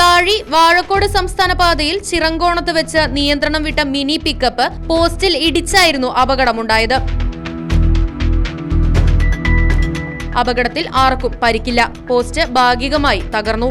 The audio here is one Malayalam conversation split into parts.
പ്ലാഴി വാഴക്കോട് സംസ്ഥാന പാതയിൽ ചിറങ്കോണത്ത് വെച്ച് നിയന്ത്രണം വിട്ട മിനി പിക്കപ്പ് പോസ്റ്റിൽ ഇടിച്ചായിരുന്നു അപകടമുണ്ടായത്. അപകടത്തിൽ ആർക്കും പരിക്കില്ല. പോസ്റ്റ് ഭാഗികമായി തകർന്നു.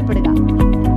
करना पड़ेगा।